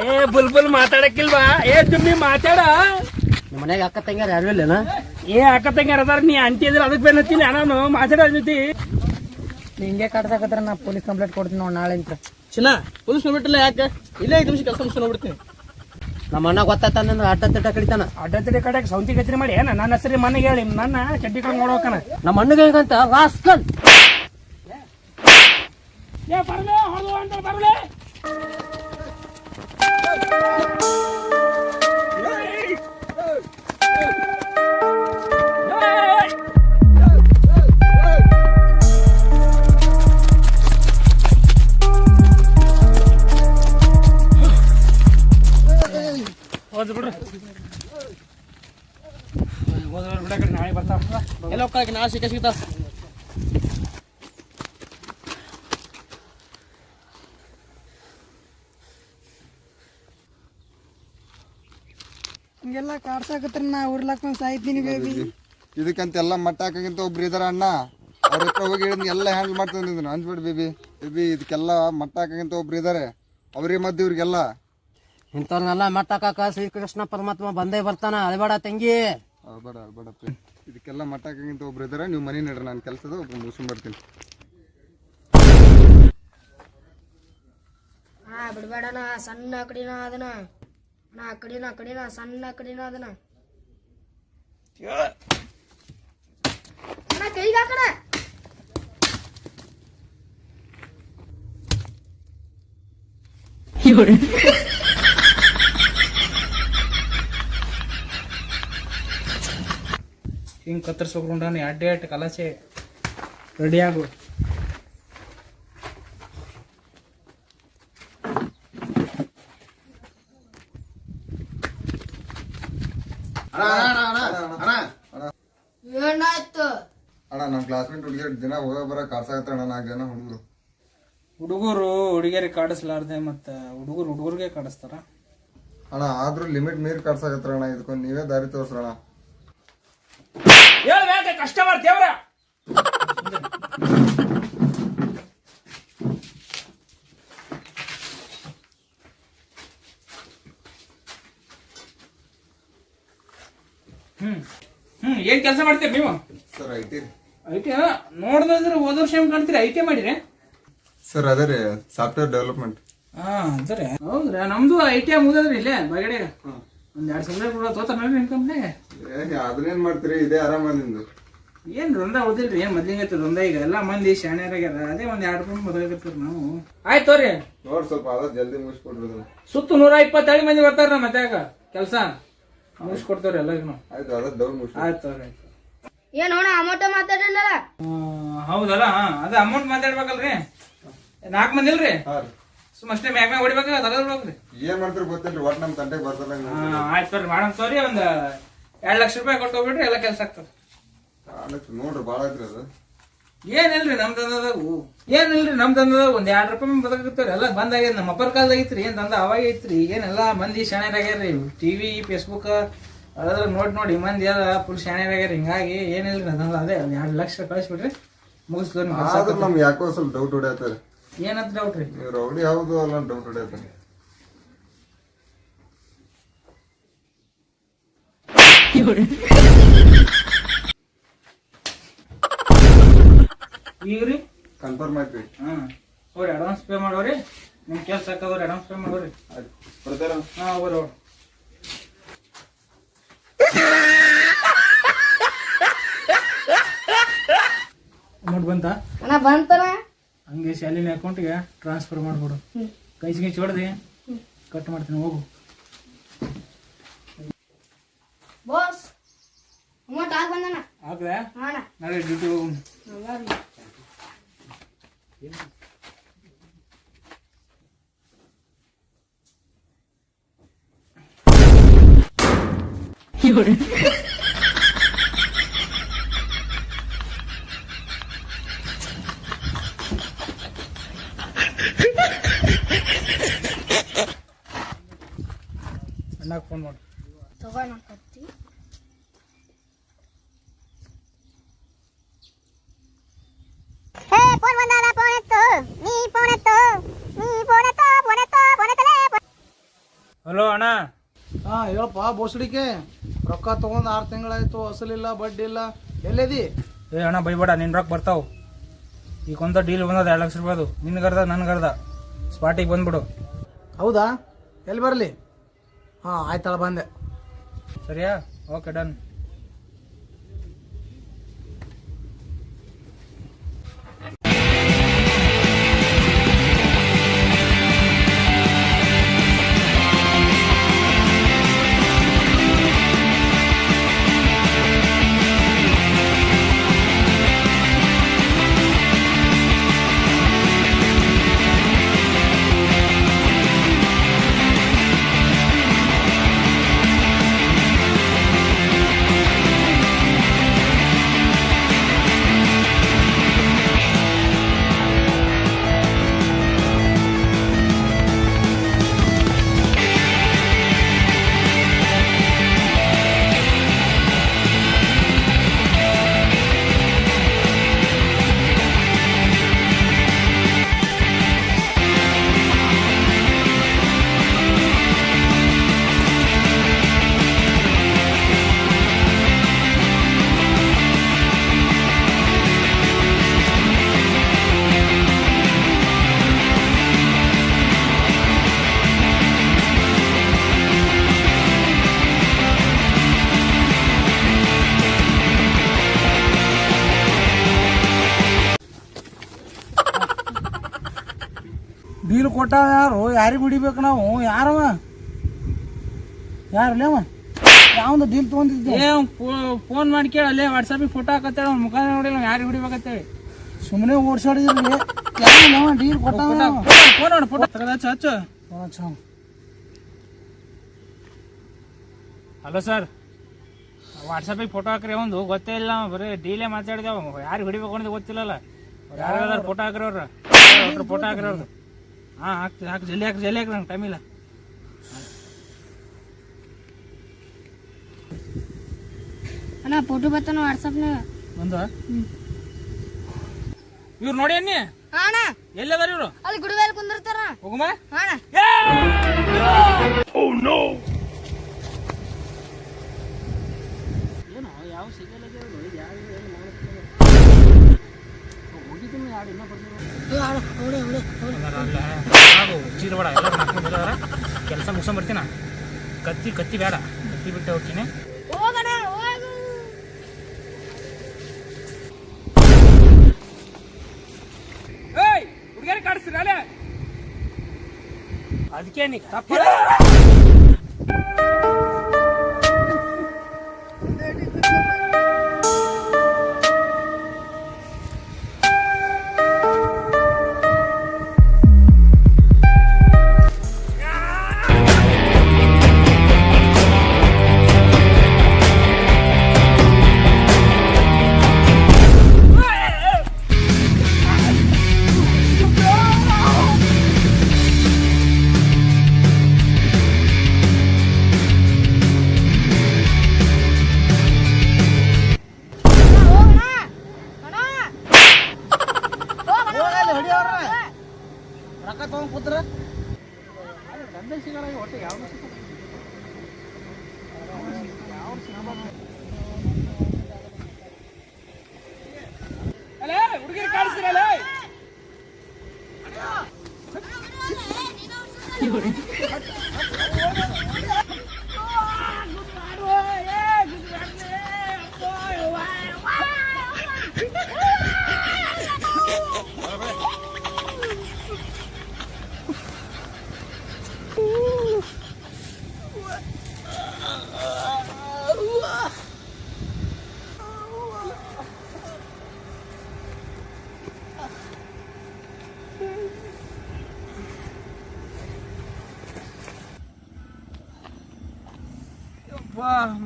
ಏ bull bull ಮಾತಾಡಕ್ಕಿಲ್ವಾ ಏ ತುಂಬಿ ಮಾತಾಡ ನಿಮ್ಮ ಮನೆಗೆ ಅಕ್ಕ ತಂಗಾರ ಯಾರು ಇಲ್ಲ ಏ ಅಕ್ಕ ತಂಗಾರ ಅದಾರ ನೀ ಅಂತಿದ್ರೆ ಅದಕ್ಕೆ ಬೇನತ್ತಿಲ್ಲ ನಾನು ಮಾತಾಡೋ ಜೊತೆ ಹಿಂಗೆ ಕಾಡ್ಸಾಕತ್ರ ನಾ ಪೊಲೀಸ್ ಕಂಪ್ಲೇಂಟ್ ಕೊಡ್ತೀನಿ ನೋಡಿ ನಾಳೆ ಅಂತ ಚಿನ್ನ ಪೊಲೀಸ್ ಕಂಪ್ಲೇಂಟ್ ಇಲ್ಲ ಯಾಕೆ ಇಲ್ಲೇ ಐದು ನಿಮಿಷ ಕೆಲಸ ಮುಗಿಸ್ಕೊಂಡು ಹೋಗ್ಬಿಡ್ತೀನಿ ನಮ್ಮ ಅಣ್ಣ ಗೊತ್ತಾತಂದ್ರೆ ಅಡ್ಡ ತಿಟ್ಟ ಕಡಿತಾನ. ಅಡ್ಡತಡಿ ಕಡೆಗೆ ಸೌಂತಿ ಕಚೇರಿ ಮಾಡಿ ಏನ? ನನ್ನ ಹೆಸರು ಮನೆಗೆ ಹೇಳಿ. ನನ್ನ ಚಡ್ಡಿ ಕಡೆ ನೋಡೋಕನ ನಮ್ಮ ಅಣ್ಣಗೆ ಹೇಗಂತ? ರಾಸ್ಕಲ್. ಏ ಬರ್ಲೆ ಎಲ್ಲ ಹೋಗ್ಕಾಕಿ ನಾ ಸಿಕ್ಕ ಸಿಗ್ತಾ ಹಿಂಗೆಲ್ಲ ಕಾಡ್ಸಾಕತ್ರ ನಾ ಉರ್ಲಾಕೊಂಡ್ ಸಾಯ್ತೀನಿ ಬೇಬಿ ಇದಕ್ಕಂತೆಲ್ಲ ಮಟ್ಟ ಹಾಕಂತ ಒಬ್ರು ಇದಾರ ಅಣ್ಣ. ಅವ್ರ ಹತ್ರ ಹೋಗಿ ಹೇಳಿದ್ ಎಲ್ಲ ಹ್ಯಾಂಡಲ್ ಮಾಡ್ತೀನಿ ಇದನ್ನ ಅಂದ್ಬಿಡ್ ಬೇಬಿ ಬೇಬಿ ಇದಕ್ಕೆಲ್ಲ ಮಟ್ಟ ಹಾಕಂತ ಒಬ್ರು ಇದಾರೆ. ಅವ್ರಿಗೆ ಮದ್ದು ಇವ್ರಿಗೆಲ್ಲ. ಇಂಥವ್ರನ್ನೆಲ್ಲ ಮಟ್ಟಾಕ ಶ್ರೀಕೃಷ್ಣ ಪರಮಾತ್ಮ ಬಂದೇ ಬರ್ತಾನ. ಅಳಬೇಡ ತಂಗಿ. ಬೇಡ ಬೇಡ ಇದಕ್ಕೆಲ್ಲ ಮಟ್ಟಾಕಿಂತ ಒಬ್ರು ಇದಾರೆ. ನೀವು ಮನೆ ನೀಡ್ರಿ ನಾನು ಕೆಲಸದ ಒಬ್ರು ಮುಗಿಸ್ಕೊಂಡ್ ಬರ್ತೀನಿ. ಹಾ ಬಿಡ್ಬೇಡಣ ಸಣ್ಣ ಕಡಿನ ಅದನ. ನಾ ಕಡಿನ ಕಡಿನ ಸಣ್ಣ ಕಡಿನ ಅದನ. ಅಣ್ಣ ಕೈಗೆ ಹಾಕಣ. ಹಿಂಗೆ ಕತ್ತರಿಸ್ಬೇಕು ಅಡ್ಡೆ ಅಡ್ಡ ಕಲಾಸೆ ರೆಡಿ ಆಗು. ಏನಾಯ್ತು? ಅಣ್ಣ ನಮ್ಮ ಕ್ಲಾಸ್ಮೇಟ್ ಹುಡುಗಿಯರ್ ದಿನ ಹೋಗ ಬರ ಕಾರ್ಸಾಗತ್ತ ಅಣ್ಣ ನಾಲ್ಕು ಜನ ಹುಡುಗರು. ಹುಡುಗರು ಹುಡುಗಿಯರಿಗೆ ಕಾಡಿಸ್ಲಾರ್ದೆ ಮತ್ತು ಹುಡುಗರು ಹುಡುಗರಿಗೆ ಕಾಡಿಸ್ತಾರ? ಅಣ್ಣ ಆದ್ರೂ ಲಿಮಿಟ್ ಮೀರಿ ಕಾಡ್ಸಾಕತ್ತಾರ ಅಣ್ಣ ಇದಕ್ಕೊಂದು ನೀವೇ ದಾರಿ ತೋರಿಸ್ರಣ ಹೇಳ್ಬೇಕ ಕಸ್ಟಮರ್ ದೇವ್ರ ಹ್ಮ್. ಹ್ಮ್ ಏನ್ ಕೆಲಸ ಮಾಡ್ತೀರಿ ನೀವು? Sir I T. I T ನೋಡಿದ್ರೆ ಹೋದ ವರ್ಷ ಹೆಂಗ್ ಕಾಣ್ತೀರಿ? ಐ ಟಿ ಮಾಡಿರಿ? ಸರ್ ಅದೇ ರೀ ಸಾಫ್ಟ್ವೇರ್ ಡೆವಲಪ್ಮೆಂಟ್. ಹಾ ಅದ್ರೆ ಹೌದ್ರಾ ನಮ್ದು ಐ ಟಿ ಐ ಮುಗಿದ್ರಿ ಇಲ್ಲೇ ಬಗಡೆ ಒಂದ್ ಎರಡ್ ಸಾವಿರ ಕೂಡ ತೋತಾರ ನಿಮ್ ಕಂಪ್ನಿ ಅದನ್ನೇನ್ ಮಾಡ್ತೀರಿ? ಇದೇ ಆರಾಮ ನಿಮ್ದು ಏನ್ ರೊಂದ ಓದಿಲ್ರಿ ಏನ್ ಮೊದ್ಲಿಂಗೈತಿ ರೊಂದ ಈಗ ಎಲ್ಲಾ ಮಂದಿ ಶಾಣ್ಯರಾಗ್ಯಾರ ಅದೇ ಒಂದ್ ಎರಡ್ ರೂಪಾಯಿ ಬದಲಾಗತ್ತೀರಿ ನಾವು. ಆಯ್ತು ತೋರಿ. ನೋಡ್ ಸ್ವಲ್ಪ ಅದ ಜಲ್ದಿ ಮುಗಿಸ್ಕೊಡ್ರಿ ಅದನ್ನ. ಸುತ್ತ ನೂರ ಇಪ್ಪತ್ತೇಳು ಮಂದಿ ಬರ್ತಾರ ನಮ್ಮ ಮತ್ತೆ ಕೆಲಸ. ಮುಗಿಸ್ಕೊಡ್ತೇವ್ರಿ ಎಲ್ಲರಿಗೂ ಆಯ್ತು ಅದ ದೌಡ್ ಮುಗಿಸ್ ಆಯ್ತು ತೋರಿ ಏನ್ ಅಣ್ಣ ಅಮೌಂಟ್ ಮಾತಾಡಲ್ಲ ಹೌದಲ್ಲ ಹಾ. ಅದ ಅಮೌಂಟ್ ಮಾತಾಡ್ಬೇಕಲ್ರಿ? ನಾಲ್ಕು ಮಂದಿ ಇಲ್ರಿ? ಹಾ ರೀ. ಸುಮ್ ಅಷ್ಟೇ ಮ್ಯಾಗ ಮ್ಯಾಗ ಏನು ತಗದ್ಬಿಡ್ಬೇಕ್ರಿ ಏನ್ ಮಾಡ್ತೀರಿ ಗೊತ್ತೇನ್ರಿ ಒಟ್ ನಮ್ ತಂಟೆಗೆ ಬರ್ತಾರ ಹಾ ಆಯ್ತು ತೋರಿ ಮಾಡಮ್ ತೋರಿ ಒಂದ್ ಎರಡ್ ಲಕ್ಷ ರೂಪಾಯಿ ಕೊಟ್ಟು ಹೋಗ್ಬಿಟ್ರೆ ಎಲ್ಲ ಕೆಲಸ ಆಗ್ತದೆ. ನೋಡ್ರಿ ಬಾಳ ಐತ್ರಿ ಅದು. ಏನಿಲ್ರಿ ನಮ್ ದಂದದಾಗ ಏನಿಲ್ರಿ ನಮ್ ದಂದದಾಗ ಒಂದ್ ಎರಡ್ ರೂಪಾಯಿ ಬದಕತ್ತವ್ರಿ ಎಲ್ಲ ಬಂದ್ ಆಗ್ಯದ ನಮ್ಮ ಅಪ್ಪರ ಕಾಲದಾಗಿತ್ರಿ ಏನ್ ದಂಧ? ಅವಾಗ ಐತ್ರಿ. ಏನೆಲ್ಲ ಮಂದಿ ಶಾಣ್ಯರಾಗ್ಯಾರ್ರಿ ಟಿವಿ ಫೇಸ್ಬುಕ್ ಅದ್ರ ನೋಡಿ ನೋಡಿ ಮಂದಿ ಎಲ್ಲ ಫುಲ್ ಶಾಣ್ಯರಾಗ್ಯಾರ ಹಿಂಗಾಗಿ ಏನಿಲ್ರಿ ದಂಧ? ಅದೇ ಒಂದ್ ಎರಡು ಲಕ್ಷ ಕಳಿಸ್ಬಿಡ್ರಿ ನಮ್ಗೆ ಯಾಕೋ ಸ್ವಲ್ಪ ಡೌಟ್ ರೀ ಏನಂತ ಡೌಟ್ರಿ ನೀವು ರೌಡಿ ಯಾವ್ದು ಅಲ್ಲ ಡೌಟ್ ಹೊಡಿಯತ್ತಾರೆ ಈಗ್ರಿ ಕನ್ಫರ್ಮ್ ಆಯ್ತು. ಹಾ. ಅವ್ರಿ ಅಡ್ವಾನ್ಸ್ ಪೇ ಮಾಡೋರಿ? ನಿಮ್ ಕೆಲ್ಸ ಹಾಕವ್ರಿ ಅಡ್ವಾನ್ಸ್ ಪೇ ಮಾಡೋರಿ? ಬರ್ತಾರ ಹಾ ಅವ್ರು ಅಮೌಂಟ್ ಬಂತಾ? ಅಣ್ಣ ಬಂತನ ಹಂಗೆ ಶಾಲಿನ ಅಕೌಂಟ್ಗೆ ಟ್ರಾನ್ಸ್ಫರ್ ಮಾಡ್ಬಿಡು. ಕೈ ಸಿಗಿ ಹೊಡೆದಿ ಕಟ್ ಮಾಡ್ತೀನಿ ಹೋಗು. ಬಾಸ್ ಅಮೌಂಟ್ ಆಗ ಬಂದಣ್ಣ ಹಾಕ್ದೆ ಹಾ ಅಣ್ಣ ನಾಳೆ ಡ್ಯೂಟಿ ಹೋಗು ಹಂಗಾರ್ಲಿ. ಅಣ್ಣಾಗ ಫೋನ್ ಮಾಡಿ. ನೀ ನೀ ಹಲೋ ಅಣ್ಣ. ಹಾ ಹೇಳಪ್ಪ ಬೋಸಡಿಕೆ. ರೊಕ್ಕ ತಗೊಂಡ್ ಆರು ತಿಂಗಳಾಯ್ತು ಅಸಲಿಲ್ಲ ಬಡ್ಡಿ ಇಲ್ಲ ಎಲ್ಲೆದಿ? ಏ ಅಣ್ಣ ಬೈಬೇಡ ನಿನ್ನ ರೊಕ್ಕ ಬರ್ತಾವು. ಈಗ ಒಂದ ಡೀಲ್ ಬಂದದ ಎರಡು ಲಕ್ಷ ರೂಪಾಯಿದು. ನನ್ ಗರ್ದ ಸ್ಪಾಟಿಗೆ ಬಂದ್ಬಿಡು. ಹೌದಾ? ಎಲ್ಲಿ ಬರಲಿ? ಹಾಂ ಆಯ್ತಾಳ ಬಂದೆ. ಸರಿಯಾ? Okay done. ಕೊಟ್ಟ ಯಾರು? ಯಾರಿಗೆ ಹೊಡಿಬೇಕು ನಾವು? ಯಾರವ? ಯಾರು ಅವ ಯಾವ್ದು ಡೀಲ್ ತಗೊಂಡಿದ್ದೇ. ಏ ಫೋನ್ ಮಾಡಿ ಕೇಳ. ಅಲ್ಲೇ ವಾಟ್ಸಪ್ಪಿಗೆ ಫೋಟೋ ಹಾಕತ್ತೇಳ. ಅವ್ನ ಮುಖ ನೋಡಿಲ್ಲ ಯಾರಿಗೆ ಹೊಡಿಬೇಕತ್ತೇಳಿ. ಸುಮ್ಮನೆ ಓಡ್ಸಾಡಿದ್ರಿ. ಡೀಲ್ ಕೊಟ್ಟ ಫೋನ್ ನೋಡಿ ಫೋಟೋ ತೆಗೆದ ಹಚ್ಚು ಹಲೋ ಸರ್. ವಾಟ್ಸಪ್ಪಿಗೆ ಫೋಟೋ ಹಾಕ್ರಿ ಒಂದು ಗೊತ್ತೇ ಇಲ್ಲ ಬರೀ ಡೀಲೇ ಮಾತಾಡಿದೆ ಯಾರು ಹಿಡಿಬೇಕು ಅನ್ನೋದು ಗೊತ್ತಿಲ್ಲಲ್ಲ. ಯಾರು ಫೋಟೋ ಹಾಕ್ರಿ ಅವ್ರ. ಫೋಟೋ ಹಾಕ್ರಿ ಅವ್ರದ್ದು ಹಾಂ ಹಾಕ್ತಿ ಹಾಕಿ ಜಲ್ಲಿ ಹಾಕಿ ನಂ ಹಾಕ್ರಿ ನಂಗೆ ಟೈಮ್ ಇಲ್ಲ. ಅಣ್ಣ ಫೋಟೋ ಬರ್ತಾನ ವಾಟ್ಸಪ್ನಾಗ ಒಂದು? ಇವ್ರು ನೋಡಿ ಅನ್ನಿ ಅಣ್ಣ. ಎಲ್ಲದಾರ ಇವ್ರು? ಅಲ್ಲಿ ಗುಡಿ ಮೇಲೆ ಕುಂದಿರ್ತಾರ. ಹೋಗುಮ? ಅಣ್ಣ. ಚೀಲ ಬೇಡ ಎಲ್ಲ ನಾಲ್ಕು ಕೆಲಸ ಮುಗಿಸ್ಕೊಂಡ್ ಬರ್ತೀನ ಕತ್ತಿ ಕತ್ತಿ ಬೇಡ ಕತ್ತಿ ಬಿಟ್ಟೆ ಹೋಗ್ತೀನಿ ಹುಡುಗಿಯರಿಗೆ ಕಾಡಿಸ್ತೀರ ಅಲ್ಲೇ? ಅದಕ್ಕೆ ನೀ ತಪ್ಪ Okay.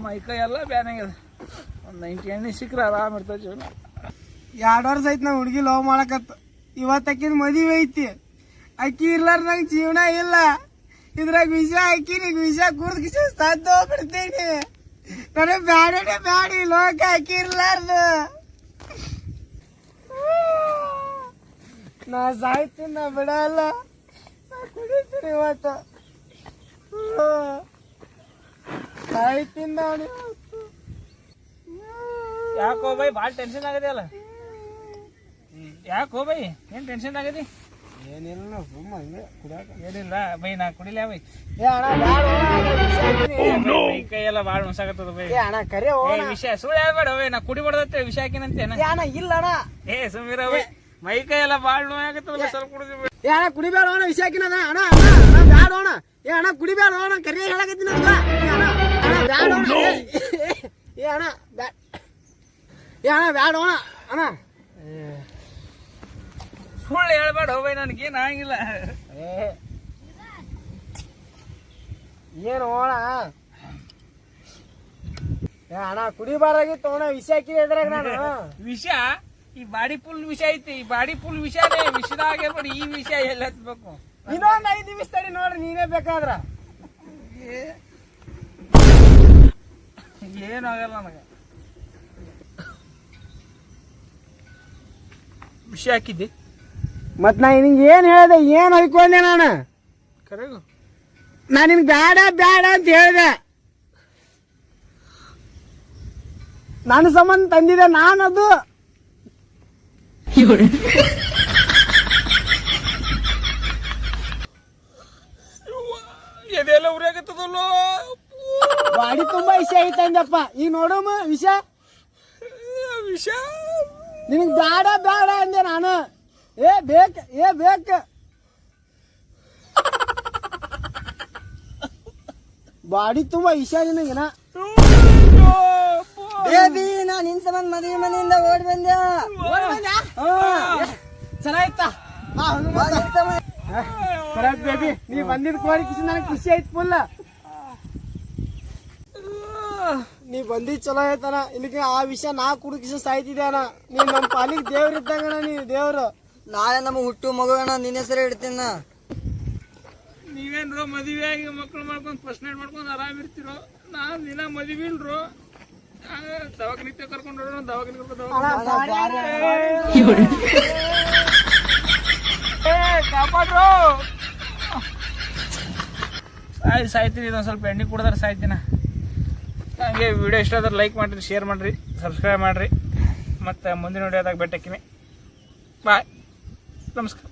ಮೈಕೈ ಎಲ್ಲ ಬ್ಯಾನ್ ಆಗ್ಯದ ಒಂದು ನೈಂಟಿ ಎಣ್ಣೆ ಸಿಕ್ಕರೆ ಆರಾಮ್ ಇರ್ತದೆ ಜೀವನ ಎರಡು ವರ್ಷ ಐತಿ ನಾ ಹುಡುಗಿ ಲವ್ ಮಾಡಕತ್ತ ಇವತ್ತು ಅಕ್ಕಿನ ಮದುವೆ ಐತಿ ಅಕ್ಕಿ ಇರ್ಲಾರ್ದಂಗ ಜೀವನ ಇಲ್ಲ ಇದ್ರಾಗ ವಿಷ ಹಾಕಿನಿ ವಿಷ ಕುಡ್ದು ಕಿಶ ಸದ್ದು ಹೋಗ್ಬಿಡ್ತೀನಿ ನನಗೆ ಬ್ಯಾಡನೆ ಬ್ಯಾಡಿ ಲೋಕ ಅಕ್ಕಿ ಇರ್ಲಾರ್ದು ನಾ ಸಾಯ್ತೀನಿ ನಾ ಬಿಡಲ್ಲ ನಾ ಕುಡಿತೀನಿ ಇವತ್ತು ಸಾಯ್ತಿಂದ ಅವನು ಯಾಕೋ ಬೈ ಭಾಳ ಟೆನ್ಷನ್ ಆಗದೆ ಅಲ್ಲ ಯಾಕೋ ಬೈ ಏನ್ ಟೆನ್ಷನ್ ಆಗದಿ ಏನಿಲ್ಲ ಸುಮ್ಮ ಹಂಗೆ ಕುಡಿಯಾಕ ಏನಿಲ್ಲ ಬೈ ನಾ ಕುಡಿಲ ಬೈ ಏ ಅಣ್ಣ ಹಾಕಿನಿ ಬೈ ಕೈ ಎಲ್ಲ ಭಾಳ ಬೈ ಏ ಅಣ್ಣ ಕರೆ ಹೋಣ ವಿಷಯ ಸುಳ್ಳು ಹೇಳ್ಬೇಡ ಬೈ ನಾ ಕುಡಿಬಾರ್ದತ್ತೆ ವಿಷಯ ಹಾಕಿನಂತೆ ಏ ಅಣ್ಣ ಇಲ್ಲ ಅಣ್ಣ ಏ ಸುಮೀರ ಬೈ ಮೈ ಕೈ ಎಲ್ಲ ಭಾಳ ನೋವಾಗತ್ತದ ಸ್ವಲ್ಪ ಕುಡಿದ್ವಿ ಏ ಅಣ್ಣ ಕುಡಿಬೇಡ ಅಣ್ಣ ವಿಷಯ ಹಾಕಿನದ ಅಣ್ಣ ಅಣ್ಣ ಅಣ್ಣ ಅಣ್ಣ ಬ್ಯಾಡ ಹೋಣ ಏ ಅಣ್ಣ ಕುಡಿಬೇಡ ಅಣ್ಣ ಕರಿ ಹೇಳಕತ್ತೀನಿ ಅಣ್ಣ ಏ ಅಣ್ಣ ಅಣ್ಣ ಬ್ಯಾಡ ಅಣ್ಣ ಏ, ಅಣ್ಣ ಬ್ಯಾ ಏ ಅಣ್ಣ ಬ್ಯಾಡ ಅಣ್ಣ. ಅಣ್ಣ ಸುಳ್ಳು ಹೇಳ್ಬೇಡ ಬೈ ನನಗೇನು ಆಗಿಲ್ಲ. ಏನು ಹೋಣ ಏ ಅಣ್ಣ ಕುಡಿಬಾರ್ದಾಗಿತ್ತು ಅಣ್ಣ ವಿಷಯ ಹಾಕಿದೆ ಇದ್ರಾಗ ನಾನು. ವಿಷ? ಈ ಬಾಡಿ ಪುಲ್ ವಿಷಯ ಐತಿ ಈ ಬಾಡಿ ಫುಲ್ ವಿಷಯ ವಿಷದಾಗೆ ಬಿಡಿ ಈ ವಿಷಯ ಎಲ್ಲ ಹತ್ಬೇಕು ಇನ್ನೊಂದ್ ಐದು ನಿಮಿಷ ತಡಿ ನೋಡ್ರಿ ನೀನೇ ಬೇಕಾದ್ರ. ಏನು ಆಗಲ್ಲ ನನಗೆ. ವಿಷಯ ಹಾಕಿದ್ದಿ? ಮತ್ ನಾ ನಿನ್ಗೆ ಏನ್ ಹೇಳ್ದೆ ಏನ್ ಹೊಯ್ಕೊಂಡೆ ನಾನು? ಕರೆಗು. ನಾ ನಿನ್ಗೆ ಬ್ಯಾಡ ಬ್ಯಾಡ ಅಂತ ಹೇಳ್ದೆ. ನನ್ನ ಸಂಬಂಧ ತಂದಿದೆ ನಾನದು. ಎದೆಲ್ಲ ಉರಿಯಾಗತ್ತದಲ್ಲೋ? ಬಾಡಿ ತುಂಬಾ ವಿಷಯ ಐತಂದಪ್ಪ ಈಗ ನೋಡಮ್ಮ ವಿಷ ವಿಷ ನಿನಗ್ ಬೇಡ ಬೇಡ ಅಂದೆ ನಾನು. ಏ ಬೇಕ ಏ ಬೇಕ. ಬಾಡಿ ತುಂಬಾ ವಿಷ ನಿನಗೇನ. ಬೇಬಿ ನಾ ನಿನ್ ಸಂಬಂಧ ಮದುವೆ ಮನೆಯಿಂದ ಓಡಿ ಬಂದೆ. ಚೆನ್ನಾಗಿತ್ತ? ಬೇಬಿ ನೀ ಬಂದಿದ್ ಕೋರಿ ಖುಷಿ ನನಗೆ ಖುಷಿ ಆಯ್ತು ಫುಲ್. ನೀ ಬಂದಿ ಚಲೋ ಆಯ್ತನ ಇಲ್ಲಿಗೆ ಆ ವಿಷಯ ನಾ ಕುಡುಕಿಸಿ ಸಾಯ್ತಿದ್ದೆ ಅಣ್ಣ. ನೀ ನಮ್ಮ ಪಾಲಿಗೆ ದೇವ್ರ ಇದ್ದಂಗಣ ನೀ ದೇವ್ರು. ನಾಳೆ ನಮ್ಮ ಹುಟ್ಟು ಮಗುವಣ ನಿನ್ನ ಹೆಸರು ಇಡ್ತೀನ ನೀವೇನ್ರೋ ಮದುವೆ ಆಗಿ ಮಕ್ಳು ಮಾಡ್ಕೊಂಡು ಫಸ್ಟ್ ನೈಟ್ ಮಾಡ್ಕೊಂಡು ಆರಾಮ್ ಇರ್ತಿರೋ? ನಾನ್ ದಿನ ಮದುವೆ ಇಲ್ರು ದವಾಖಾನಿಗೆ ಕರ್ಕೊಂಡು ಹೋಗೋಣ ಕರ್ಕೊಂಡು ಕಾಪಾಡ್ರು ಆಯ್ತು ಸಾಯ್ತೀನಿ ಇದೊಂದು ಸ್ವಲ್ಪ ಎಣ್ಣೆ ಕುಡಿದ್ರೆ ಸಾಯ್ತೀನ ಹಂಗೆ ವಿಡಿಯೋ ಇಷ್ಟ ಆದ್ರೆ ಲೈಕ್ ಮಾಡಿರಿ ಶೇರ್ ಮಾಡಿರಿ ಸಬ್ಸ್ಕ್ರೈಬ್ ಮಾಡಿರಿ ಮತ್ತು ಮುಂದಿನ ವಿಡಿಯೋದಾಗ ಭೇಟಿ ಬಾಯ್, ನಮಸ್ಕಾರ.